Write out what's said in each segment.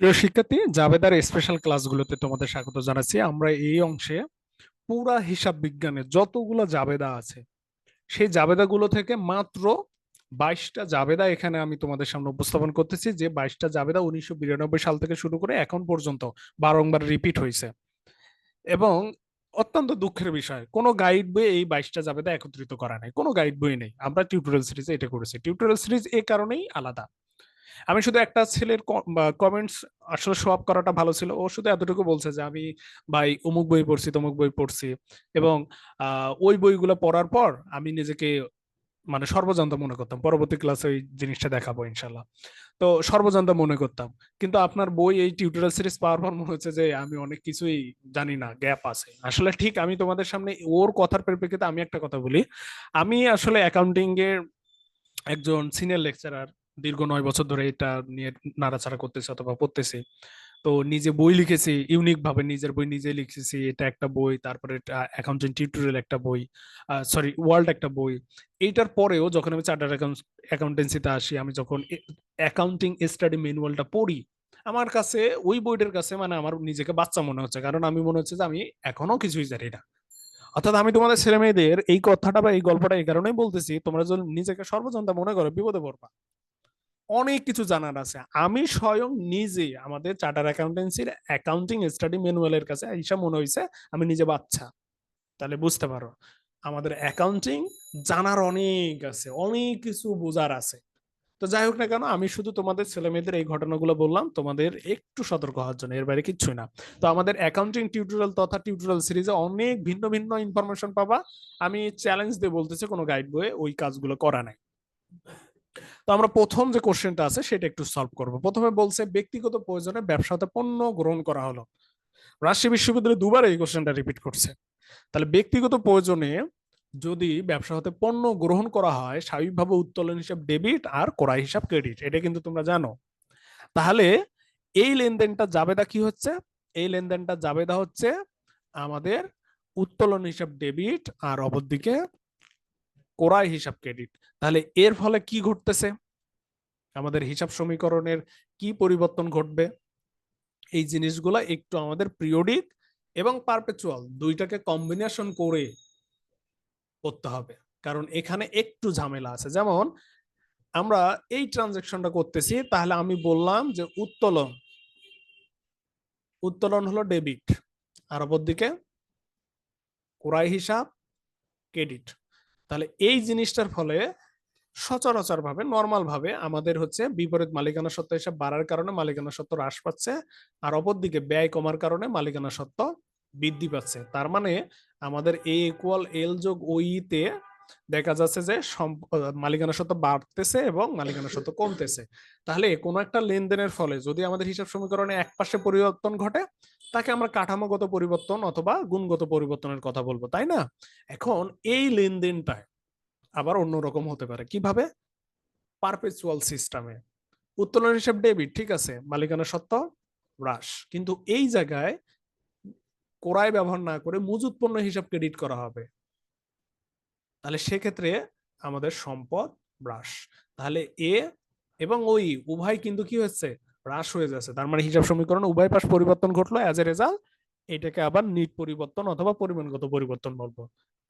প্রিয় শিক্ষার্থী, জাবেদার স্পেশাল ক্লাসগুলোতে তোমাদের স্বাগত জানাচ্ছি। আমরা এই অংশে পুরা হিসাব বিজ্ঞানে যতগুলো জাবেদা আছে, সেই জাবেদাগুলো থেকে মাত্র বাইশটা জাবেদা এখানে আমি তোমাদের সামনে উপস্থাপন করতেছি। যে বাইশটা জাবেদা উনিশশো বিরানব্বই সাল থেকে শুরু করে এখন পর্যন্ত বারংবার রিপিট হয়েছে। এবং অত্যন্ত দুঃখের বিষয়, কোনো গাইড বই এই বাইশটা জাবেদা একত্রিত করা নাই। কোনো গাইড বই নেই। আমরা টিউটোরিয়াল সিরিজে এটা করেছি। টিউটোরিয়াল সিরিজ এই কারণেই আলাদা। আমি শুধু একটা ছেলের কমেন্টস আসলে শো আপ করাটা ভালো ছিল। ও শুধু এতটুকু বলছে যে, আমি ভাই অমুক বই পড়ছি, তমুক বই পড়ছি। এবং ওই বইগুলো পড়ার পর আমি নিজেকে মানে সর্বজান্ত মনে করতাম। পরবর্তী ক্লাসে ওই জিনিসটা দেখাবো ইনশাল্লাহ। তো সর্বজান্ত মনে করতাম। কিন্তু আপনার বই এই টিউটোরিয়াল সিরিজ পাওয়ার পর মনে হচ্ছে যে, আমি অনেক কিছুই জানি না গ্যাপ আছে। আসলে ঠিক আমি তোমাদের সামনে ওর কথার পরিপ্রেক্ষিতে আমি একটা কথা বলি। আমি আসলে অ্যাকাউন্টিং এর একজন সিনিয়র লেকচারার দীর্ঘ নয় বছর ধরে এটা নিয়ে নাড়াচাড়া করতেছি অথবা পড়তেছি। তো নিজে বই লিখেছি ইউনিক ভাবে নিজের বই নিজে লিখেছি। এটা একটা বই, তারপরে অ্যাকাউন্টিং টিউটোরিয়াল একটা বই সরি ওয়ার্ল্ড একটা বই। এইটার পরেও যখন আমি চার্টার অ্যাকাউন্টেন্সিতে আসি, আমি যখন অ্যাকাউন্টিং স্টাডি ম্যানুয়ালটা পড়ি, আমার কাছে, ওই বইটার কাছে মানে আমার নিজেকে বাচ্চা মনে হচ্ছে। কারণ আমি মনে হচ্ছে যে আমি এখনও কিছুই জানি না। অর্থাৎ আমি তোমাদের ছেলে মেয়েদের এই কথাটা বা এই গল্পটা এই কারণেই বলতেছি, তোমরা যদি নিজেকে সর্বজনতা মনে করো, বিপদে পড়বা। অনেক কিছু জানার আছে। আমি স্বয়ং নিজে আমাদের চার্টার অ্যাকাউন্টেন্সির অ্যাকাউন্টিং স্টাডি ম্যানুয়ালের কাছে এইসব মনে হয়েছে আমি নিজে বাচ্চা। তাহলে বুঝতে পারো, আমাদের অ্যাকাউন্টিং জানার অনেক আছে, অনেক কিছু বোঝার আছে। তো যাই হোক না কেন, আমি শুধু তোমাদের ছেলে মেয়েদের এই ঘটনাগুলো বললাম, তোমাদের একটু সতর্ক হওয়ার জন্য, এর বাইরে কিচ্ছুই না। তো আমাদের অ্যাকাউন্টিং টিউটোরিয়াল তথা টিউটোরিয়াল সিরিজে অনেক ভিন্ন ভিন্ন ইনফরমেশন পাবা, আমি চ্যালেঞ্জ দিয়ে বলতেছি কোনো গাইড বইয়ে ওই কাজগুলো করা নাই। তো আমরা প্রথম যে কোশ্চেনটা আছে, সেটা একটু সলভ করব। প্রথমে বলছে, ব্যক্তিগত প্রয়োজনে ব্যবসাতে পণ্য গ্রহণ করা হলো। রাজশাহী বিশ্ববিদ্যালয় দুবার এই কোশ্চেনটা রিপিট করছে। তাহলে ব্যক্তিগত প্রয়োজনে যদি ব্যবসা হতে পণ্য গ্রহণ করা হয়, স্বাভাবিকভাবে উত্তোলন হিসাব ডেবিট আর ক্রয় হিসাব ক্রেডিট এটা কিন্তু তোমরা জানো। তাহলে এই লেনদেনটা জাবেদা কি হচ্ছে? এই লেনদেনটা জাবেদা হচ্ছে আমাদের উত্তোলন হিসাব ডেবিট আর অপরদিকে কোরাই হিসাব ক্রেডিট তাহলে এর ফলে কি ঘটতেছে? আমাদের হিসাব সমীকরণের কি পরিবর্তন ঘটবে? এই জিনিসগুলো একটু আমাদের পিরিয়ডিক এবং পারপেচুয়াল দুইটাকে কম্বিনেশন করে করতে হবে। কারণ এখানে একটু ঝামেলা আছে। যেমন, আমরা এই ট্রানজেকশনটা করতেছি, তাহলে আমি বললাম যে উত্তোলন। উত্তোলন হলো ডেবিট আর অপর দিকে কোরাই হিসাব ক্রেডিট তাহলে এই জিনিসটার ফলে সচরাচর ভাবে নর্মাল ভাবে আমাদের হচ্ছে বিপরীত মালিকানা সত্ত্ব হিসাব বাড়ার কারণে মালিকানা সত্ত্ব হ্রাস পাচ্ছে আর অপরদিকে ব্যয় কমার কারণে মালিকানা সত্ত্ব বৃদ্ধি পাচ্ছে। তার মানে আমাদের এ ইকুয়াল এল যোগ ওই তে দেখা যাচ্ছে যে মালিকানা সত্ত্ব বাড়তেছে এবং মালিকানা সত্ত্ব কমতেছে। তাহলে কোনো একটা লেনদেনের ফলে যদি আমাদের হিসাব সমীকরণে এক পাশে পরিবর্তন ঘটে, তাকে আমরা কাঠামোগত পরিবর্তন অথবা গুণগত পরিবর্তনের কথা বলব, তাই না? এখন এই লেনদেনটায় আবার অন্যরকম হতে পারে। কীভাবে? পারপেচুয়াল সিস্টেমে উত্তোলন হিসাব ডেবিট ঠিক আছে মালিকানা সত্ত্ব হ্রাস। কিন্তু এই জায়গায় কোরায় ব্যবহার না করে মজুত পণ্য হিসাব ক্রেডিট করা হবে। তাহলে সেক্ষেত্রে আমাদের সম্পদ হ্রাস। তাহলে এ এবং ওই উভয় কিন্তু কি হচ্ছে? হ্রাস হয়ে যাচ্ছে। তার মানে হিসাব সমীকরণ উভয় পাশ পরিবর্তন ঘটলো অ্যাজ এ রেজাল্ট এটাকে আবার নিট পরিবর্তন অথবা পরিমাণগত পরিবর্তন বলব।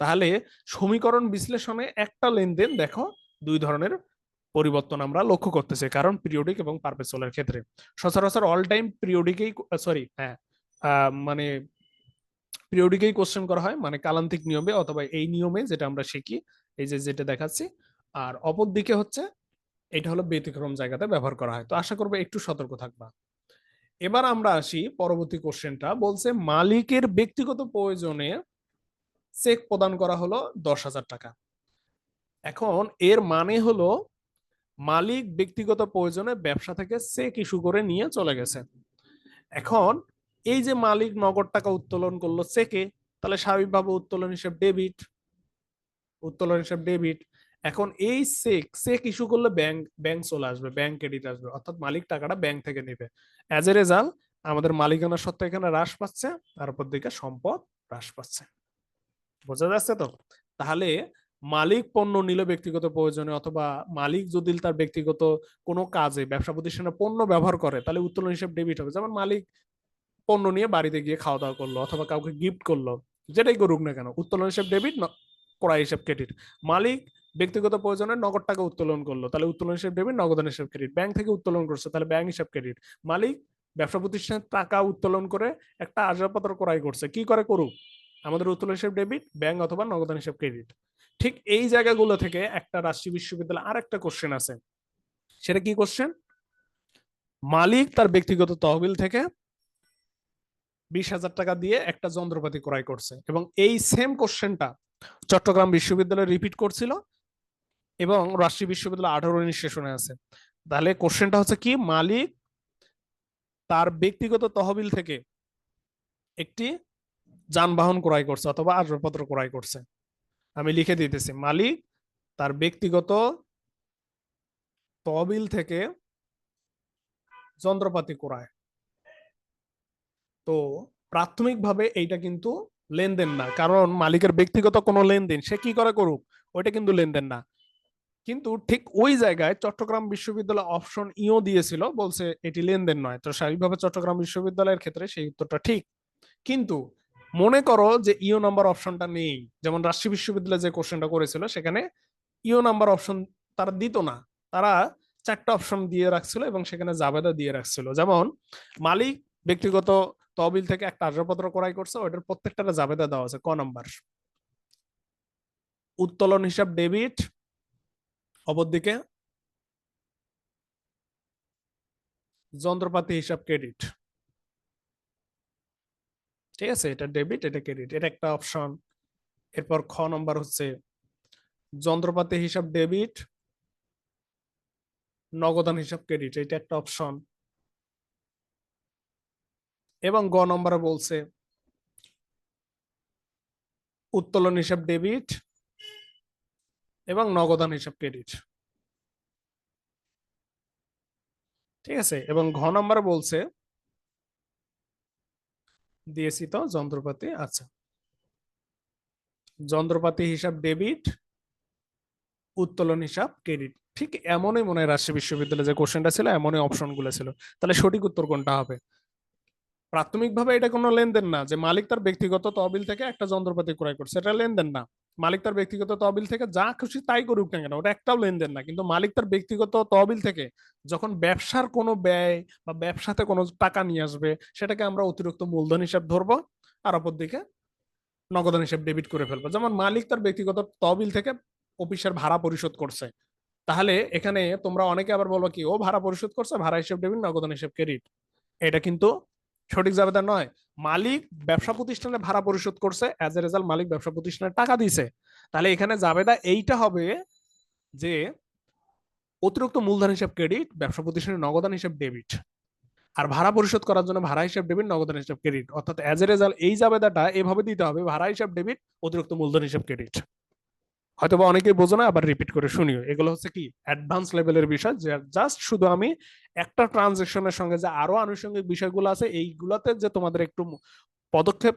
তাহলে সমীকরণ বিশ্লেষণে একটা লেনদেন দেখো, দুই ধরনের পরিবর্তন আমরা লক্ষ্য করতেছি, কারণ পিরিয়ডিক এবং পারপেচুয়ালের ক্ষেত্রে। সচরাচর অল টাইম পিরিয়ডিকেই সরি হ্যাঁ মানে পিরিয়ডিকেই কোশ্চেন করা হয় মানে কালান্তিক নিয়মে অথবা এই নিয়মে যেটা আমরা শিখি, এই যে যেটা দেখাচ্ছি। আর অপর দিকে হচ্ছে, এটা হলো ব্যতিক্রম জায়গাতে ব্যবহার করা হয়। তো আশা করব একটু সতর্ক থাকবা। এবার আমরা আসি পরবর্তী কোশ্চেনটা। বলছে, মালিকের ব্যক্তিগত প্রয়োজনে চেক প্রদান করা হলো দশ হাজার টাকা। এখন এর মানে হলো, মালিক ব্যক্তিগত প্রয়োজনে ব্যবসা থেকে চেক ইস্যু করে নিয়ে চলে গেছে এখন এই যে মালিক নগদ টাকা উত্তোলন করল চেকে তাহলে স্বাভাবিকভাবে উত্তোলন হিসেব ডেবিট উত্তোলন হিসেব ডেবিট এখন এই চেক চেক ইস্যু করলে ব্যাংক ব্যাংক চলে আসবে ব্যাংক ক্রেডিট আসবে, অর্থাৎ মালিক টাকাটা ব্যাংক থেকে নেবে। অ্যাজ এ রেজাল্ট আমাদের মালিকানা সত্ত্বে এখানে হ্রাস পাচ্ছে তারপর দিকে সম্পদ হ্রাস পাচ্ছে। বোঝা যাচ্ছে তো? তাহলে মালিক পণ্য নিল ব্যক্তিগত প্রয়োজনে, অথবা মালিক যদি তার ব্যক্তিগত কোনো কাজে, ব্যবসা প্রতিষ্ঠানে পণ্য ব্যবহার করে, তাহলে উত্তোলন হিসেবে ডেবিট হবে। যেমন মালিক পণ্য নিয়ে বাড়িতে গিয়ে খাওয়া দাওয়া করল অথবা কাউকে গিফট করল, যেটাই করুক না কেন, উত্তোলন হিসাব ডেবিট ক্রয় হিসেব ক্রেডিট মালিক ব্যক্তিগত প্রয়োজনে নগদ টাকা উত্তোলন করল, তাহলে উত্তোলন হিসেব ডেবিট নগদান হিসেব ক্রেডিট ব্যাংক থেকে উত্তোলন করছে, তাহলে ব্যাংক হিসাব ক্রেডিট মালিক ব্যবসা প্রতিষ্ঠানের টাকা উত্তোলন করে একটা আসবাবপত্র ক্রয় করছে, কি করে করুক? আমাদের উত্তোলন হিসেব ডেবিট ব্যাংক অথবা নগদান হিসেব ক্রেডিট ঠিক এই জায়গাগুলো থেকে একটা রাষ্ট্রীয় বিশ্ববিদ্যালয় আর একটা কোশ্চেন আছে। সেটা কি কোশ্চেন মালিক তার ব্যক্তিগত তহবিল থেকে বিশ হাজার টাকা দিয়ে একটা যন্ত্রপাতি ক্রয় করছে। এবং এই সেম কোশ্চেনটা চট্টগ্রাম বিশ্ববিদ্যালয়ে রিপিট করছিল এবং রাষ্ট্রীয় বিশ্ববিদ্যালয় আঠারো উনিশ আছে। তাহলে কোশ্চেনটা হচ্ছে কি? মালিক তার ব্যক্তিগত তহবিল থেকে একটি যানবাহন ক্রয় করছে অথবা আসবাবপত্র ক্রয় করছে। আমি লিখে দিতেছি, মালিক তার ব্যক্তিগত তহবিল থেকে যন্ত্রপাতি ক্রয়। তো প্রাথমিকভাবে এইটা কিন্তু লেনদেন না। কারণ মালিকের ব্যক্তিগত কোনো লেনদেন, সে কি করে করুক, ওইটা কিন্তু লেনদেন না। কিন্তু ঠিক ওই জায়গায় চট্টগ্রাম বিশ্ববিদ্যালয় অপশন ইও দিয়েছিল, বলছে এটি লেনদেন নয়। তো স্বাভাবিকভাবে চট্টগ্রাম বিশ্ববিদ্যালয়ের ক্ষেত্রে সেই উত্তরটা ঠিক। কিন্তু মনে করো যে ইও নাম্বার অপশনটা নেই, যেমন রাষ্ট্রীয় বিশ্ববিদ্যালয় যে কোশ্চেনটা করেছিল, সেখানে ইও নাম্বার অপশন তারা দিত না। তারা চারটা অপশন দিয়ে রাখছিল এবং সেখানে জাবেদা দিয়ে রাখছিল। যেমন মালিক, ব্যক্তিগত তহবিল থেকে একটা আসবাবপত্র ক্রয় করছে ওটার প্রত্যেকটা জাবেদা দেওয়া আছে ক নাম্বার? উত্তোলন হিসাব ডেবিট অপরদিকে যন্ত্রপাতি হিসাব ক্রেডিট। ঠিক আছে, এটা ডেবিট, এটা ক্রেডিট, এটা একটা অপশন। এরপর খ নম্বর হচ্ছে যন্ত্রপাতি হিসাব ডেবিট, নগদান হিসাব ক্রেডিট, এটা একটা অপশন। এবং গ নম্বরে বলছে, উত্তোলন হিসাব ডেবিট এবং নগদান হিসাব ক্রেডিট ঠিক আছে? এবং ঘ নম্বরে বলছে, দিয়েছি তো যন্ত্রপাতি আচ্ছা। যন্ত্রপাতি হিসাব ডেবিট উত্তোলন হিসাব ক্রেডিট ঠিক এমনই মনে হয় রাজশাহী বিশ্ববিদ্যালয়ে যে কোশ্চেনটা ছিল, এমনই অপশনগুলো ছিল। তাহলে সঠিক উত্তর কোনটা হবে? প্রাথমিকভাবে এটা কোনো লেনদেন না, যে মালিক তার ব্যক্তিগত তহবিল থেকে একটা যন্ত্রপাতি ক্রয় করছে, এটা লেনদেন না। মালিক তার ব্যক্তিগত তহবিল থেকে যা খুশি তাই করুক না কেন, ওটা একটাও লেনদেন না। কিন্তু মালিক তার ব্যক্তিগত তহবিল থেকে যখন ব্যবসার কোনো ব্যয় বা ব্যবসাতে কোনো টাকা নিয়ে আসবে, সেটাকে আমরা অতিরিক্ত মূলধন হিসাব ধরবো আর অপর দিকে নগদান হিসাব ডেবিট করে ফেলব। যেমন মালিক তার ব্যক্তিগত তহবিল থেকে অফিসের ভাড়া পরিশোধ করছে, তাহলে এখানে তোমরা অনেকে আবার বলব কি, ও ভাড়া পরিশোধ করছে, ভাড়া হিসাব ডেবিট নগদান হিসাব ক্রেডিট এটা কিন্তু সঠিক জাবেদা নয়। মালিক ব্যবসা প্রতিষ্ঠানে ভাড়া পরিশোধ করছে অ্যাজ এ রেজাল্ট মালিক ব্যবসা প্রতিষ্ঠানে টাকা দিছে। তাহলে এখানে জাবেদা এইটা হবে যে অতিরিক্ত মূলধন হিসাব ক্রেডিট ব্যবসা প্রতিষ্ঠানের নগদান হিসাব ডেবিট আর ভাড়া পরিশোধ করার জন্য ভাড়া হিসাব ডেবিট নগদান হিসাব ক্রেডিট অর্থাৎ অ্যাজ এ রেজাল্ট এই জাবেদাটা এভাবে দিতে হবে, ভাড়া হিসাব ডেবিট অতিরিক্ত মূলধন হিসাব ক্রেডিট হয়তো বা অনেকেই বোঝো না, আবার রিপিট করে শুনিও। এগুলো হচ্ছে কি? অ্যাডভান্স লেভেলের বিষয়, যে জাস্ট শুধু আমি একটা ট্রানজেকশনের সঙ্গে যে আরও আনুষঙ্গিক বিষয়গুলো আছে, এইগুলাতে যে তোমাদের একটু পদক্ষেপ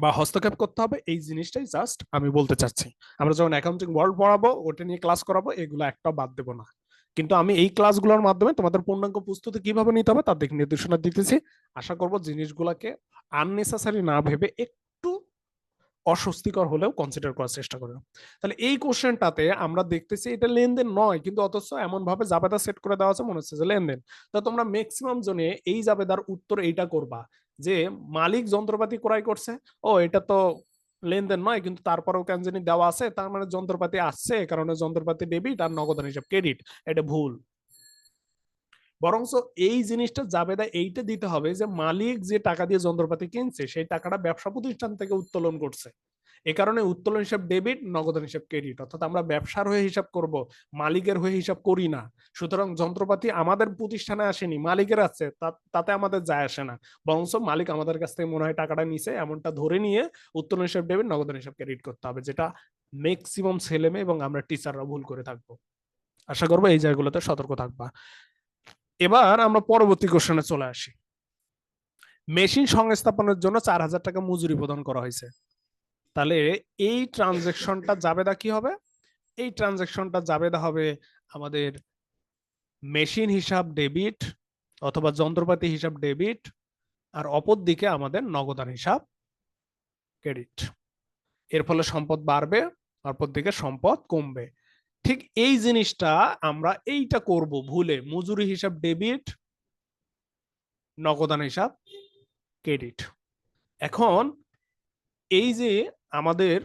বা হস্তক্ষেপ করতে হবে, এই জিনিসটাই জাস্ট আমি বলতে চাচ্ছি। আমরা যখন অ্যাকাউন্টিং ওয়ার্ল্ড পড়াবো, ওটা নিয়ে ক্লাস করাবো, এগুলো একটা বাদ দেবো না। কিন্তু আমি এই ক্লাসগুলোর মাধ্যমে তোমাদের পূর্ণাঙ্গ প্রস্তুতি কীভাবে নিতে হবে, তার দিক নির্দেশনা দিতেছি। আশা করব জিনিসগুলোকে আননেসেসারি না ভেবে একটু অস্বস্তিকর হলেও কনসিডার করার চেষ্টা করবে তাহলে এই কোশ্চেনটাতে আমরা দেখতেছি এটা লেনদেন নয়, কিন্তু অথচ এমন ভাবে জাবেদা সেট করে দেওয়া আছে, মনে হচ্ছে যে লেনদেন। তো তোমরা ম্যাক্সিমাম জনে এই জাবেদার উত্তর এইটা করবা যে মালিক যন্ত্রপাতি ক্রয় করছে, ও এটা তো লেনদেন নয়, কিন্তু তারপরেও কেন জানি দেওয়া আছে, তার মানে যন্ত্রপাতি আসছে কারণে যন্ত্রপাতি ডেবিট আর নগদান হিসাব ক্রেডিট এটা ভুল। বরংস এই জিনিসটা জাবেদা এইটা দিতে হবে যে মালিক যে টাকা দিয়ে যন্ত্রপাতি কিনছে, সেই টাকাটা ব্যবসা প্রতিষ্ঠান থেকে উত্তোলন করছে। এ কারণে উত্তোলন হিসাব ডেবিট নগদান হিসাব ক্রেডিট। অর্থাৎ আমরা ব্যবসার হয়ে হিসাব করব, মালিকের হয়ে হিসাব করি না। সুতরাং যন্ত্রপাতি আমাদের প্রতিষ্ঠানে আসেনি, মালিকের আছে তাতে আমাদের যায় আসে না। বরঞ্চ মালিক আমাদের কাছ থেকে মনে হয় টাকাটা নিছে, এমনটা ধরে নিয়ে উত্তোলন হিসাব ডেবিট নগদান হিসাব ক্রেডিট করতে হবে, যেটা ম্যাক্সিমাম ছেলে মেয়ে এবং আমরা টিচাররা ভুল করে থাকব। আশা করব এই জায়গাগুলোতে সতর্ক থাকবা। এবার আমরা পরবর্তী কোশ্চেনে চলে আসি। মেশিন সংস্থাপনের জন্য চার হাজার টাকা মজুরি প্রদান করা হয়েছে। তাহলে এই ট্রানজেকশনটা জাবেদা কি হবে? এই ট্রানজেকশনটা জাবেদা হবে আমাদের মেশিন হিসাব ডেবিট অথবা যন্ত্রপাতি হিসাব ডেবিট আর অপর দিকে আমাদের নগদান হিসাব ক্রেডিট। এর ফলে সম্পদ বাড়বে, অপর দিকে সম্পদ কমবে। ঠিক এই জিনিসটা আমরা এইটা করব ভুলে। মজুরি হিসাব ডেবিট নগদান হিসাব ক্রেডিট এখন এই যে আমাদের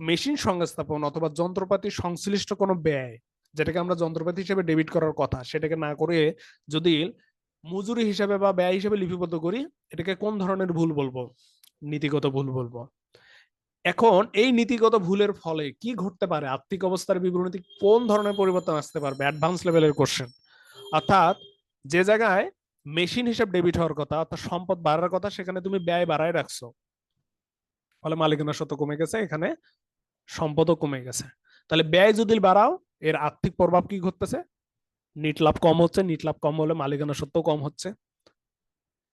মেশিন সংস্থাপন অথবা যন্ত্রপাতি সংশ্লিষ্ট কোনো ব্যয়, যেটাকে আমরা যন্ত্রপাতি হিসেবে ডেবিট করার কথা, সেটাকে না করে যদি মজুরি হিসাবে বা ব্যয় হিসেবে লিপিবদ্ধ করি, এটাকে কোন ধরনের ভুল বলব? নীতিগত ভুল বলব। এখন এই নীতিগত ভুলের ফলে কি ঘটতে পারে? আর্থিক অবস্থার বিবরণীতে কোন ধরনের পরিবর্তন আসতে পারবে? অ্যাডভান্স লেভেলের কোশ্চেন অর্থাৎ যে জায়গায় মেশিন হিসাব ডেবিট হওয়ার কথা, অর্থাৎ সম্পদ বাড়ার কথা, সেখানে তুমি ব্যয় বাড়ায় রাখছো। ফলে মালিকানা সত্য কমে গেছে, এখানে সম্পদও কমে গেছে। তাহলে ব্যয় যদি বাড়াও, এর আর্থিক প্রভাব কি ঘটতেছে? নিট লাভ কম হচ্ছে নিট লাভ কম হলে মালিকানা সত্য কম হচ্ছে।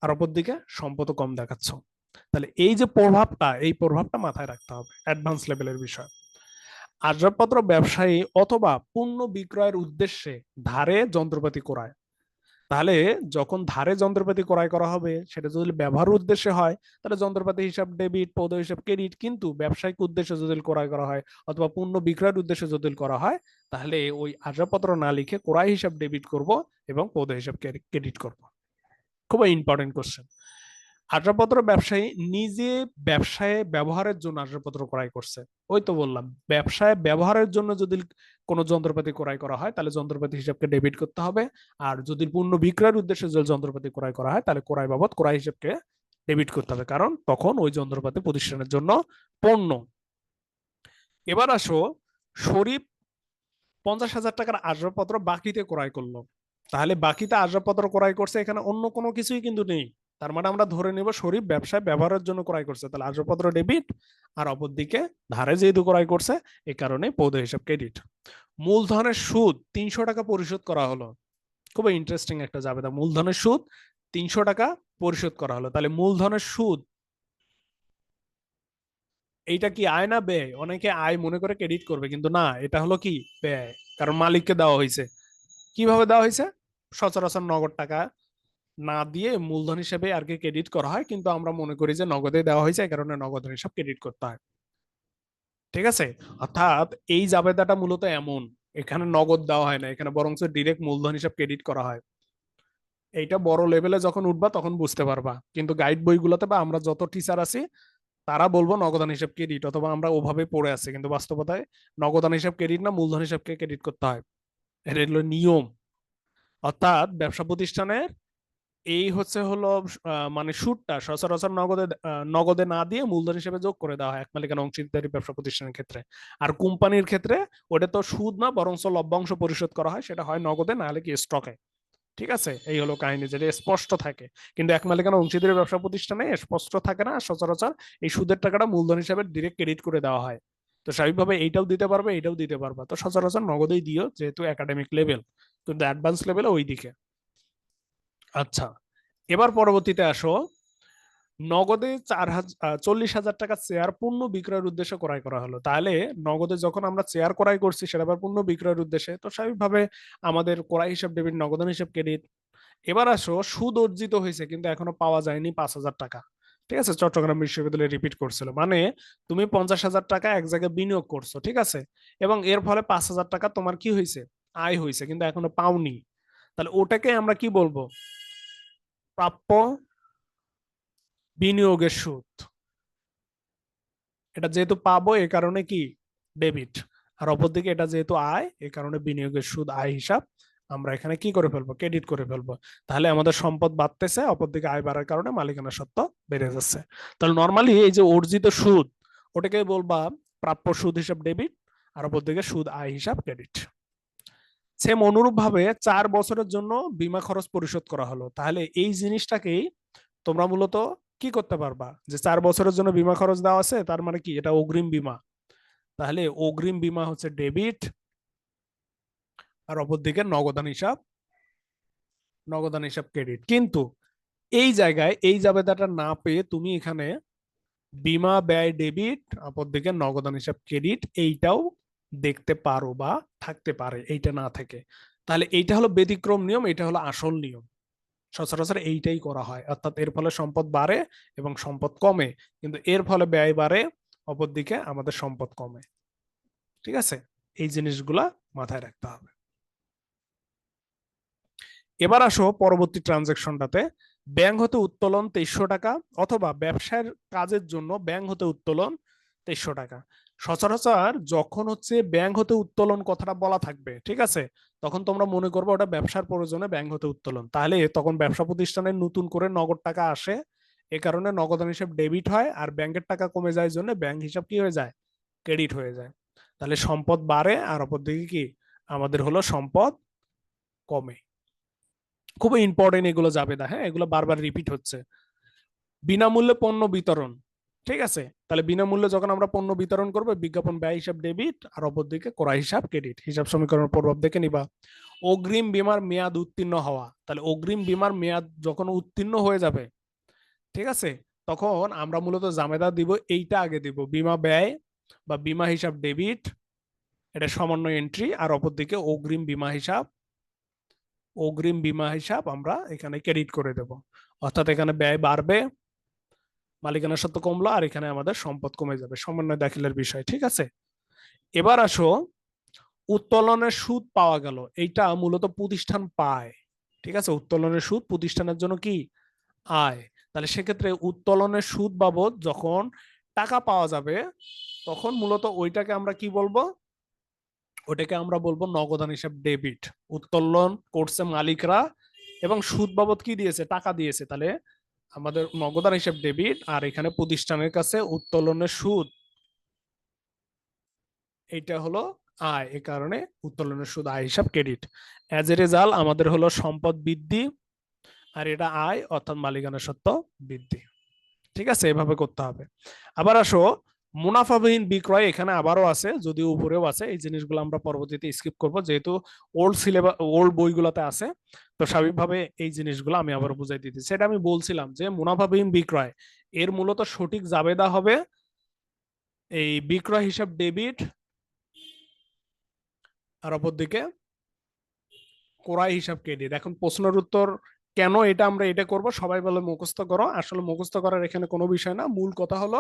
আর অপর দিকে সম্পদও কম দেখাচ্ছ। তাহলে এই যে প্রভাবটা, এই প্রভাবটা মাথায় রাখতে হবে অ্যাডভান্স লেভেলের বিষয়। আসবাবপত্র ব্যবসায়ী অথবা পণ্য বিক্রয়ের উদ্দেশ্যে ধারে যন্ত্রপাতি ক্রয়। তাহলে যখন ধারে যন্ত্রপাতি ক্রয় করা হবে, সেটা যদি ব্যবহার উদ্দেশ্যে হয়, তাহলে যন্ত্রপাতি হিসাব ডেবিট পদ হিসাব ক্রেডিট কিন্তু ব্যবসায়িক উদ্দেশ্যে যদি ক্রয় করা হয় অথবা পণ্য বিক্রয়ের উদ্দেশ্যে যদি করা হয়, তাহলে ওই আসবাবপত্র না লিখে ক্রয় হিসাব ডেবিট করব এবং পদ হিসাব ক্রেডিট করব। খুবই ইম্পর্টেন্ট কোশ্চেন আসবাবপত্র ব্যবসায়ী নিজে ব্যবসায় ব্যবহারের জন্য আসবাবপত্র ক্রয় করছে। ওই তো বললাম, ব্যবসায় ব্যবহারের জন্য যদি কোনো যন্ত্রপাতি ক্রয় করা হয়, তাহলে যন্ত্রপাতি হিসাবকে ডেবিট করতে হবে। আর যদি পূর্ণ বিক্রয়ের উদ্দেশ্যে যদি যন্ত্রপাতি ক্রয় করা হয়, তাহলে ক্রয় বাবদ ক্রয় হিসাবকে ডেবিট করতে হবে। কারণ তখন ওই যন্ত্রপাতি প্রতিষ্ঠানের জন্য পণ্য। এবার আসো, শরীফ পঞ্চাশ হাজার টাকার আসবাবপত্র বাকিতে ক্রয় করল। তাহলে বাকিতে আসবাবপত্র ক্রয় করছে এখানে অন্য কোনো কিছুই কিন্তু নেই। তার মানে আমরা ধরে নেব শরীফ ব্যবসায় ব্যবহারের জন্য ক্রয় করছে। তাহলে আসবাবপত্র ডেবিট আর অপর দিকে ধারে যেহেতু ক্রয় করছে এই কারণে পৌধ হিসাব ক্রেডিট মূলধনের সুদ তিনশো টাকা পরিশোধ করা হলো। খুবই ইন্টারেস্টিং একটা জাবেদা। মূলধনের সুদ তিনশো টাকা পরিশোধ করা হলো। তাহলে মূলধনের সুদ এইটা কি আয় না ব্যয়? অনেকে আয় মনে করে ক্রেডিট করবে, কিন্তু না, এটা হলো কি? ব্যয়। কারণ মালিককে দেওয়া হয়েছে। কীভাবে দেওয়া হয়েছে? সচরাচর নগদ টাকা না দিয়ে মূলধন হিসেবে আর কি ক্রেডিট করা হয়। কিন্তু আমরা মনে করি যে নগদে দেওয়া হয়েছে, এই কারণে নগদ হিসাব ক্রেডিট করতে হয়। ঠিক আছে? অর্থাৎ এই জাবেদাটা মূলত এমন, এখানে নগদ দেওয়া হয় না, এখানে বরং ডিরেক্ট মূলধন হিসাব ক্রেডিট করা হয়। এইটা বড় লেভেলে যখন উঠবা তখন বুঝতে পারবা। কিন্তু গাইড বইগুলোতে বা আমরা যত টিচার আছি, তারা বলব নগদান হিসাব ক্রেডিট অথবা আমরা ওভাবে পড়ে আছি। কিন্তু বাস্তবতায় নগদান হিসাব ক্রেডিট না মূলধন হিসাবকে ক্রেডিট করতে হয়। এটা হলো নিয়ম। অর্থাৎ ব্যবসা প্রতিষ্ঠানের এই হচ্ছে হলো মানে সুদটা সচরাচর নগদে নগদে না দিয়ে মূলধন হিসেবে যোগ করে দেওয়া হয় এক মালিকানা অংশীদারি ব্যবসা প্রতিষ্ঠানের ক্ষেত্রে। আর কোম্পানির ক্ষেত্রে ওটা তো সুদ না বরং লভ্যাংশ পরিশোধ করা হয়, সেটা হয় নগদে, না হলে কি স্টকে ঠিক আছে? এই হলো কাহিনী যেটা স্পষ্ট থাকে। কিন্তু এক মালিকানা অংশীদারি ব্যবসা প্রতিষ্ঠানে স্পষ্ট থাকে না, সচরাচর এই সুদের টাকাটা মূলধন হিসাবে ডিরেক্ট ক্রেডিট করে দেওয়া হয়। তো স্বাভাবিকভাবে এইটাও দিতে পারবে এইটাও দিতে পারবে। তো সচরাচর নগদেই দিও, যেহেতু একাডেমিক লেভেল কিন্তু অ্যাডভান্স লেভেলে ওই দিকে আচ্ছা এবার পরবর্তীতে আসো। নগদে চার হাজার চল্লিশ হাজার টাকা চেয়ার পণ্য বিক্রয়ের উদ্দেশ্যে ক্রয় করা হলো। তাহলে নগদে যখন আমরা চেয়ার ক্রয় করছি, সেটা আবার পূর্ণ বিক্রয়ের উদ্দেশ্যে। তো স্বাভাবিকভাবে আমাদের ক্রয় হিসাব ডেবিট নগদান হিসাব ক্রেডিট এবার আসো সুদ অর্জিত হয়েছে, কিন্তু এখনও পাওয়া যায়নি পাঁচ হাজার টাকা। ঠিক আছে? চট্টগ্রাম বিশ্ববিদ্যালয়ে রিপিট করছিল। মানে তুমি পঞ্চাশ হাজার টাকা এক জায়গায় বিনিয়োগ করছ, ঠিক আছে? এবং এর ফলে পাঁচ হাজার টাকা তোমার কি হয়েছে? আয় হয়েছে, কিন্তু এখনও পাওনি। তাহলে ওটাকে আমরা কি বলব? প্রাপ্য বিনিয়োগের সুদ। এটা যেহেতু পাবো, এ কারণে কি? ডেবিট আর অপরদিকে এটা যেহেতু আয়, এ কারণে বিনিয়োগের সুদ, আয় হিসাব আমরা এখানে কি করে ফেলব? ক্রেডিট করে ফেলব। তাহলে আমাদের সম্পদ বাড়তেছে, অপরদিকে আয় বাড়ার কারণে মালিকানা সত্ত্ব বেড়ে যাচ্ছে। তাহলে নর্মালি এই যে অর্জিত সুদ, ওটাকে বলবা প্রাপ্য সুদ হিসাব ডেবিট আর অপরদিকে সুদ, আয় হিসাব ক্রেডিট সেম অনুরূপ ভাবে চার বছরের জন্য বিমা খরচ পরিশোধ করা হলো। তাহলে এই জিনিসটাকেই তোমরা মূলত কি করতে পারবা? যে চার বছরের জন্য বিমা খরচ দেওয়া আছে, তার মানে কি? এটা অগ্রিম বিমা। তাহলে অগ্রিম বিমা হচ্ছে ডেবিট আর অপরদিকে নগদান হিসাব নগদান হিসাব ক্রেডিট। কিন্তু এই জায়গায় এই জাবেদাটা না পেয়ে তুমি এখানে বিমা, ব্যয়, ডেবিট, অপরদিকে নগদান হিসাব ক্রেডিট, এইটাও দেখতে পারো বা থাকতে পারে এইটা না থেকে। তাহলে এইটা হলো ব্যতিক্রম নিয়ম এটা হলো আসল নিয়ম। সচরাচর এইটাই করা হয়। অর্থাৎ এর ফলে সম্পদ বাড়ে এবং সম্পদ কমে, কিন্তু এর ফলে ব্যয় বাড়ে, অপরদিকে আমাদের সম্পদ কমে। ঠিক আছে? এই জিনিসগুলা মাথায় রাখতে হবে। এবার আসো পরবর্তী ট্রানজেকশনটাতে ব্যাংক হতে উত্তোলন তেইশশো টাকা অথবা ব্যবসার কাজের জন্য ব্যাংক হতে উত্তোলন তেইশশো টাকা। সচরাচর যখন হচ্ছে ব্যাংক হতে উত্তোলন কথাটা বলা থাকবে, ঠিক আছে? তখন তোমরা মনে করবে ওটা ব্যবসার প্রয়োজনে ব্যাংক হতে উত্তোলন। তাহলে তখন ব্যবসা প্রতিষ্ঠানে নতুন করে নগদ টাকা আসে, এ কারণে নগদান হিসাব ডেবিট হয় আর ব্যাংকের টাকা কমে যায় জন্য ব্যাংক হিসাব কি হয়ে যায়? ক্রেডিট হয়ে যায়। তাহলে সম্পদ বাড়ে আর অপরদিকে কি? আমাদের হলো সম্পদ কমে। খুবই ইম্পর্টেন্ট এগুলো যাবে না হ্যাঁ? এগুলো বারবার রিপিট হচ্ছে। বিনামূল্যে পণ্য বিতরণ। ঠিক আছে? তাহলে বিনামূল্যে যখন আমরা পণ্য বিতরণ করব, বিজ্ঞাপন, ব্যয় হিসাব, ডেবিট আর অপরদিকে করা হিসাব, ক্রেডিট। হিসাব সমীকরণের প্রভাব দেখে নিবা। অগ্রিম বিমার মেয়াদ উত্তীর্ণ হওয়া। তাহলে অগ্রিম বিমার মেয়াদ যখন উত্তীর্ণ হয়ে যাবে, ঠিক আছে? তখন আমরা মূলত জামেদা দিব, এইটা আগে দিব। বিমা ব্যয় বা বিমা হিসাব, ডেবিট, এটা সমন্বয় এন্ট্রি আর অপরদিকে অগ্রিম বিমা হিসাব, অগ্রিম বিমা হিসাব আমরা এখানে ক্রেডিট করে দেব। অর্থাৎ এখানে ব্যয় বাড়বে মালিকানা সত্ত্ব কমলো আর এখানে আমাদের সম্পদ কমে যাবে। সমন্বয় দাখিলের বিষয়, ঠিক আছে? এবার আসো, উত্তোলনের সুদ পাওয়া গেল। এইটা মূলত প্রতিষ্ঠান পায়, ঠিক আছে? উত্তোলনের সুদ প্রতিষ্ঠানের জন্য কি? আয়। তাহলে সেক্ষেত্রে উত্তোলনের সুদ বাবদ যখন টাকা পাওয়া যাবে, তখন মূলত ওইটাকে আমরা কি বলব? ওটাকে আমরা বলব নগদান হিসাব ডেবিট। উত্তোলন করছে মালিকরা এবং সুদ বাবদ কি দিয়েছে? টাকা দিয়েছে। তাহলে আমাদের নগদান হিসাব ডেবিট আর এখানে প্রতিষ্ঠানের কাছে উত্তোলনের সুদ। এইটা হলো আয়, এ কারণে উত্তোলনের সুদ, আয় হিসাব, ক্রেডিট। অ্যাজ এ রেজাল্ট আমাদের হলো সম্পদ বৃদ্ধি আর এটা আয়, অর্থাৎ মালিকানা সত্ত্ব বৃদ্ধি। ঠিক আছে, এভাবে করতে হবে। আবার আসো, মুনাফাবিহীন বিক্রয় এখানে আবারও আছে, যদিও উপরেও আছে। এই জিনিসগুলো আমরা পরবর্তীতে স্কিপ করব, যেহেতু ওল্ড সিলেবাস ওল্ড বইগুলোতে আছে। তো স্বাভাবিকভাবে এই জিনিসগুলো আমি আবার বুঝাই দিতে সেটা আমি বলছিলাম যে মুনাফাবিহীন বিক্রয়, এর মূলত সঠিক জাবেদা হবে এই বিক্রয় হিসাব ডেবিট আর অপরদিকে ক্রয় হিসাব ক্রেডিট। এখন প্রশ্নের উত্তর, কেন এটা আমরা এটা করব? সবাই বলে মুখস্থ করো। আসলে মুখস্থ করার এখানে কোনো বিষয় না। মূল কথা হলো,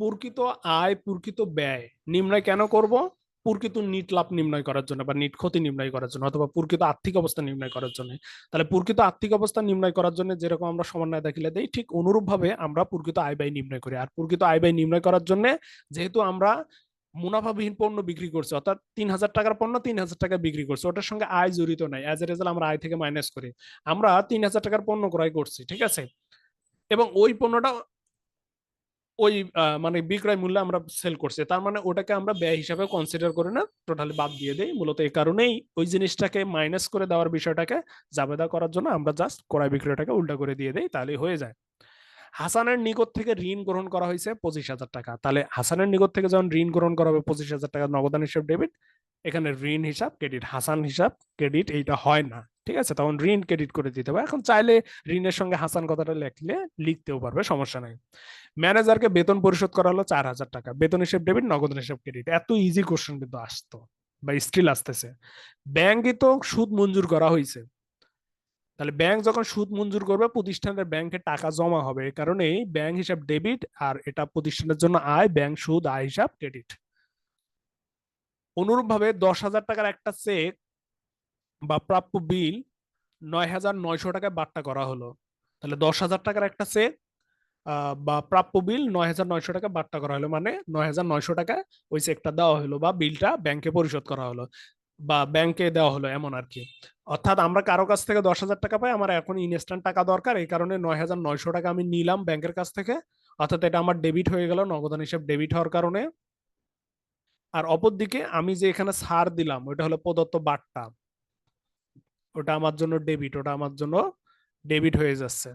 প্রকৃত আয়, প্রকৃত ব্যয় নির্ণয় কেন করব? প্রকৃত নিট লাভ নির্ণয় করার জন্য বা নিট ক্ষতি নির্ণয় করার জন্য অথবা প্রকৃত আর্থিক অবস্থা নির্ণয় করার জন্য। তাহলে প্রকৃত আর্থিক অবস্থা নির্ণয় করার জন্য যেরকম আমরা সমন্বয় দেখিলে দেই, ঠিক অনুরূপ ভাবে আমরা প্রকৃত আয় ব্যয় নির্ণয় করি। আর প্রকৃত আয় ব্যয় নির্ণয় করার জন্য যেহেতু আমরা মুনাফাবিহীন পণ্য বিক্রি করছে, অর্থাৎ তিন হাজার টাকার পণ্য তিন হাজার টাকা বিক্রি করছে, ওটার সঙ্গে আয় জড়িত নাই। অ্যাজ এ রেজাল্ট আমরা আয় থেকে মাইনাস করি। আমরা তিন হাজার টাকার পণ্য ক্রয় করছি, ঠিক আছে? এবং ওই পণ্যটা ওই মানে বিক্রয় মূল্যে আমরা সেল করছি। তার মানে ওটাকে আমরা ব্যয় হিসাবে কনসিডার করে না টোটালি বাদ দিয়ে দেই। মূলত এই কারণেই ওই জিনিসটাকে মাইনাস করে দেওয়ার বিষয়টাকে জাবেদা করার জন্য আমরা জাস্ট ক্রয় বিক্রয়টাকে উল্টা করে দিয়ে দেই তাহলে হয়ে যায়। হাসানের নিকট থেকে ঋণ গ্রহণ করা হয়েছে পঁচিশ হাজার টাকা। তাহলে হাসানের নিকট থেকে যখন ঋণ গ্রহণ করা হবে, পঁচিশ হাজার টাকা নগদান হিসেবে ডেবিট এখানে ঋণ হিসাব ক্রেডিট হাসান হিসাব ক্রেডিট এইটা হয় না, ঠিক আছে? তখন ঋণ ক্রেডিট করে দিতে হবে। এখন চাইলে ঋণের সঙ্গে হাসান কথাটা লিখলে লিখতেও পারবে, সমস্যা নাই। ম্যানেজারকে বেতন পরিশোধ করা হলো চার হাজার টাকা। বেতন হিসেব ডেবিট নগদ হিসেব ক্রেডিট এত ইজি কোশ্চেন কিন্তু আসতো বা স্টিল আসতেছে। ব্যাংকে তো সুদ মঞ্জুর করা হয়েছে তাহলে ব্যাংক যখন সুদ মঞ্জুর করবে, প্রতিষ্ঠানের ব্যাংকে টাকা জমা হবে। এই কারণেই ব্যাংক হিসাব ডেবিট আর এটা প্রতিষ্ঠানের জন্য আয় ব্যাংক সুদ, আয় হিসাব ক্রেডিট অনুরূপভাবে দশ হাজার টাকার একটা চেক বা প্রাপ্য বিল নয় হাজার নয়শো টাকায় বাট্টা করা হলো। তাহলে দশ হাজার টাকার একটা চেক বা প্রাপ্য বিল নয় হাজার নয়শো টাকা বাট্টা করা হলো। মানে নয় হাজার নয়শো টাকা ওই চেকটা দেওয়া হলো বা বিলটা ব্যাংকে পরিশোধ করা হলো বা ব্যাংকে দেওয়া হলো এমন আর কি। অর্থাৎ আমরা কারও কাছ থেকে দশ হাজার টাকা পাই, আমার এখন ইনস্ট্যান্ট টাকা দরকার, এই কারণে নয় হাজার নয়শো টাকা আমি নিলাম ব্যাংকের কাছ থেকে। অর্থাৎ এটা আমার ডেবিট হয়ে গেল, নগদান হিসেব ডেবিট হওয়ার কারণে। আর অপর দিকে আমি যে এখানে ছাড় দিলাম ওটা হলো প্রদত্ত বাট্টা। ওটা আমার জন্য ডেবিট ওটা আমার জন্য ডেবিট হয়ে যাচ্ছে।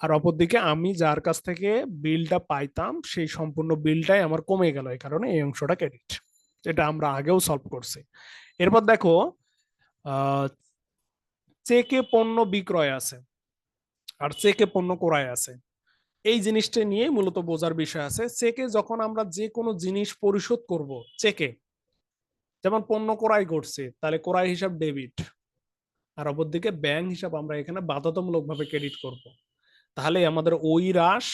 আর অপরদিকে আমি যার কাছ থেকে বিলটা পাইতাম, সেই সম্পূর্ণ বিলটাই আমার কমে গেল, এই কারণে এই অংশটা ক্রেডিট এটা আমরা আগেও সলভ করছি। এরপর দেখো চেকে পণ্য বিক্রয় আছে। আর চেকে পণ্য ক্রয় আছে। এই জিনিসটা নিয়ে মূলত বোঝার বিষয় আছে। চেকে যখন আমরা যে কোনো জিনিস পরিশোধ করব, চেকে, যেমন পণ্য ক্রয় করছে তাহলে ক্রয় হিসাব ডেবিট, আর অপরদিকে ব্যাংক হিসাব আমরা এখানে বাধ্যতামূলক ভাবে ক্রেডিট করব। তাহলে আমাদের ওই হ্রাস,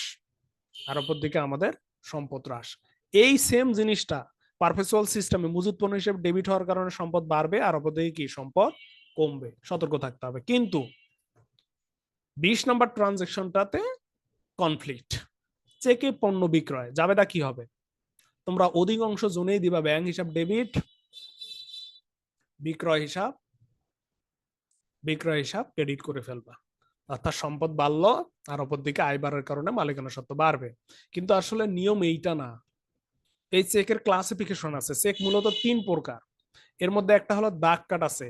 আর অপরদিকে আমাদের সম্পদ হ্রাস। এই সেম জিনিসটা পারফেচুয়াল সিস্টেমে মজুদ পণ্য হিসেবে ডেবিট হওয়ার কারণে সম্পদ বাড়বে, আর অপরদিকে কি? সম্পদ কমবে। সতর্ক থাকতে হবে। কিন্তু, বিশ নম্বর ট্রানজেকশনটাতে কনফ্লিক্ট চেকে পণ্য বিক্রয়, যাবেটা কি হবে? তোমরা অধিকাংশ জোনেই দিবা ব্যাংক হিসাব ডেবিট বিক্রয় হিসাব বিক্রয় হিসাব ক্রেডিট করে ফেলবা। অর্থাৎ সম্পদ বাড়লো, আর অপরদিকে আয় বাড়ার কারণে মালিকানা সত্ত্ব বাড়বে। কিন্তু আসলে নিয়ম এইটা না। এই চেকের ক্লাসিফিকেশন আছে। চেক মূলত তিন প্রকার। এর মধ্যে একটা হলো দাগ কাটা আছে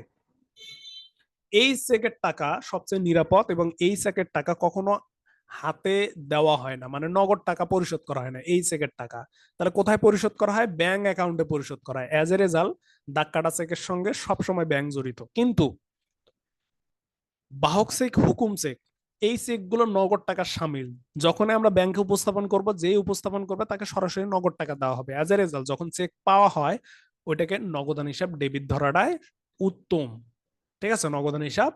এই চেকের টাকা সবচেয়ে নিরাপদ এবং এই চেকের টাকা কখনো হাতে দেওয়া হয় না মানে নগদ টাকা পরিশোধ করা হয় না, এই চেকের টাকা। তাহলে কোথায় পরিশোধ করা হয়? ব্যাংক অ্যাকাউন্টে পরিশোধ করা হয়। অ্যাজ এ রেজাল্ট দাগ কাটা চেকের সঙ্গে সবসময় ব্যাংক জড়িত। কিন্তু বাহক চেক, হুকুম চেক, এই চেকগুলো নগদ টাকার সামিল। যখন আমরা ব্যাংকে উপস্থাপন করব যে উপস্থাপন করবে, তাকে সরাসরি নগদ টাকা দেওয়া হবে। অ্যাজ এ রেজাল্ট যখন চেক পাওয়া হয়, ওইটাকে নগদান হিসাব, ডেবিট ধরাটাই উত্তম। ঠিক আছে? নগদান হিসাব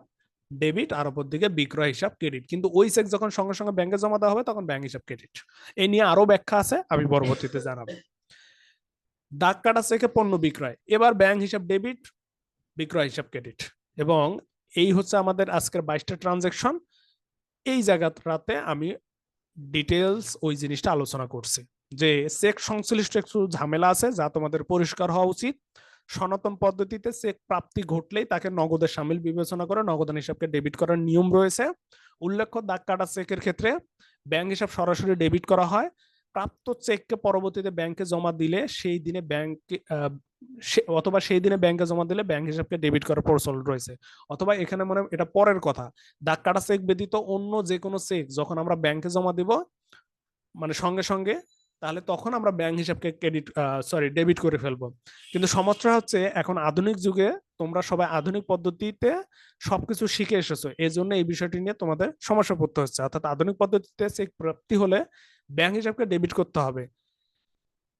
ডেবিট আর অপর দিকে বিক্রয় হিসাব ক্রেডিট কিন্তু ওই চেক যখন সঙ্গে সঙ্গে ব্যাংকে জমা দেওয়া হবে, তখন ব্যাংক হিসাব ক্রেডিট এই নিয়ে আরও ব্যাখ্যা আছে, আমি পরবর্তীতে জানাব। দাগ কাটা চেকে পণ্য বিক্রয়। এবার ব্যাংক হিসাব ডেবিট বিক্রয় হিসাব ক্রেডিট এবং এই হচ্ছে আমাদের আজকের বাইশটা ট্রানজেকশন এই জায়গাটাতে আমি ডিটেলস ওই জিনিসটা আলোচনা করছি। যে চেক সংশ্লিষ্ট একটু ঝামেলা আছে, যা তোমাদের পরিষ্কার হওয়া উচিত। সনাতন পদ্ধতিতে চেক প্রাপ্তি ঘটলেই তাকে নগদের সামিল বিবেচনা করে, নগদান হিসাবকে ডেবিট করার নিয়ম রয়েছে। উল্লেখ্য, দাগ কাটা চেকের ক্ষেত্রে ব্যাংক হিসাব সরাসরি ডেবিট করা হয়। প্রাপ্ত চেককে পরবর্তীতে ব্যাংকে জমা দিলে সেই দিনে ব্যাংকে অথবা সেই দিনে ব্যাংকে জমা দিলে ব্যাংক হিসাবকে ডেবিট করার প্রচলন রয়েছে। অথবা এখানে মনে, এটা পরের কথা। দাগ কাটা চেক ব্যতীত অন্য যে কোনো চেক যখন আমরা ব্যাংকে জমা দিব মানে সঙ্গে সঙ্গে তাহলে তখন আমরা ব্যাংক হিসাবকে ক্রেডিট সরি ডেবিট করে ফেলব। কিন্তু সমস্যা হচ্ছে, এখন আধুনিক যুগে তোমরা সবাই আধুনিক পদ্ধতিতে সবকিছু শিখে এসেছ। এই জন্য এই বিষয়টি নিয়ে তোমাদের সমস্যা পড়তে হচ্ছে। অর্থাৎ আধুনিক পদ্ধতিতে চেক প্রাপ্তি হলে ব্যাংক হিসাবকে ডেবিট করতে হবে।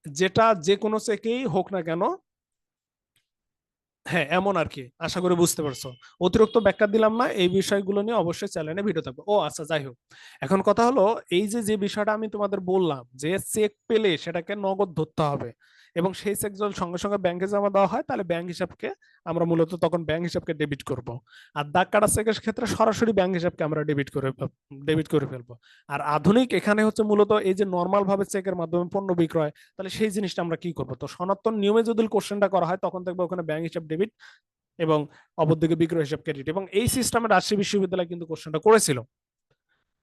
যেটা যে কোনো চেকেই হোক না কেন হ্যাঁ এমন আর কি আশা করি বুঝতে পারছ। অতিরিক্ত ব্যাখ্যা দিলাম না, এই বিষয়গুলো নিয়ে অবশ্যই চ্যানেলে ভিডিও থাকবে। ও আচ্ছা যাই হোক। এখন কথা হলো, এই যে যে বিষয়টা আমি তোমাদের বললাম, যে চেক পেলে সেটাকে নগদ ধরতে হবে। এবং সেই চেক যদি সঙ্গে সঙ্গে ব্যাংকে জমা দেওয়া হয়, তাহলে ব্যাংক হিসাবকে আমরা মূলত তখন ব্যাংক হিসাবকে ডেবিট করব। আর দাগ কাটা চেকের ক্ষেত্রে সরাসরি ব্যাংক হিসাবকে আমরা ডেবিট করে ডেবিট করে ফেলব। আর আধুনিক এখানে হচ্ছে মূলত এই যে নর্মাল ভাবে চেকের মাধ্যমে পণ্য বিক্রয়, তাহলে সেই জিনিসটা আমরা কি করব? তো সনাতন নিয়মে যদি কোশ্চেনটা করা হয়, তখন দেখব ওখানে ব্যাংক হিসাব ডেবিট এবং অপরদিকে বিক্রয় হিসাব ক্রেডিট এবং এই সিস্টেমে রাজশাহী বিশ্ববিদ্যালয় কিন্তু কোশ্চেনটা করেছিল।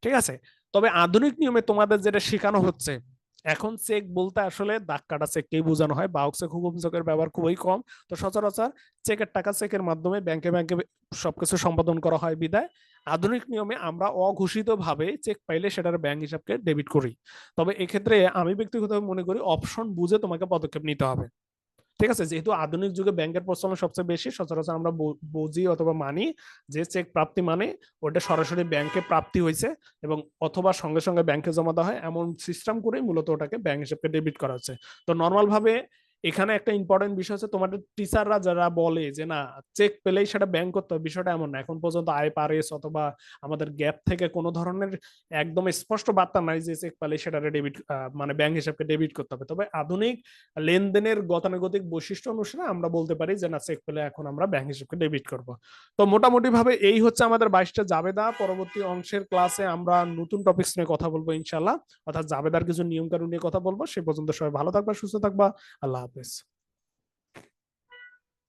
ঠিক আছে? তবে আধুনিক নিয়মে তোমাদের যেটা শেখানো হচ্ছে এখন চেক বলতে আসলে দাগ কাটা চেককেই বোঝানো হয়। বাউক চেক হুকুম চেকের ব্যবহার খুবই কম। তো সচরাচর চেকের টাকা চেকের মাধ্যমে ব্যাংকে ব্যাংকে সবকিছু সম্পাদন করা হয় বিদায়। আধুনিক নিয়মে আমরা অঘোষিতভাবে চেক পাইলে সেটার ব্যাংক হিসাবকে ডেবিট করি। তবে এক্ষেত্রে আমি ব্যক্তিগতভাবে মনে করি অপশন বুঝে তোমাকে পদক্ষেপ নিতে হবে। ঠিক আছে, যেহেতু আধুনিক যুগে ব্যাংকের প্রচলন সবচেয়ে বেশি, সচরাচর আমরা বুঝি অথবা মানি যে চেক প্রাপ্তি মানে ওটা সরাসরি ব্যাংকে প্রাপ্তি হয়েছে এবং অথবা সঙ্গে সঙ্গে ব্যাংকে জমা দেওয়া হয়। এমন সিস্টেম করেই মূলত ওটাকে ব্যাংক হিসেবে ডেবিট করা হচ্ছে। তো নর্মাল ভাবে এখানে একটা ইম্পর্টেন্ট বিষয় হচ্ছে তোমাদের টিচাররা যারা বলে যে, না চেক পেলেই সেটা ব্যাংক করতে হবে। বিষয়টা এমন না। এখন পর্যন্ত আইপারএস অথবা আমাদের গ্যাপ থেকে কোনো ধরনের একদম স্পষ্ট বার্তা নাই যে চেক পেলে সেটা ডেবিট মানে ব্যাংক হিসাবে ডেবিট করতে হবে। তবে আধুনিক লেনদেনের গতানুগতিক বৈশিষ্ট্য অনুসারে আমরা বলতে পারি যে, না চেক পেলে এখন আমরা ব্যাংক হিসাবে ডেবিট করব। তো মোটামুটি ভাবে এই হচ্ছে আমাদের বাইশটা জাবেদা। পরবর্তী অংশের ক্লাসে আমরা নতুন টপিকস নিয়ে কথা বলব ইনশাল্লাহ অর্থাৎ জাবেদার কিছু নিয়ম কানুন নিয়ে কথা বলব। সে পর্যন্ত সবাই ভালো থাকবা, সুস্থ থাকবা। আল্লাহ this.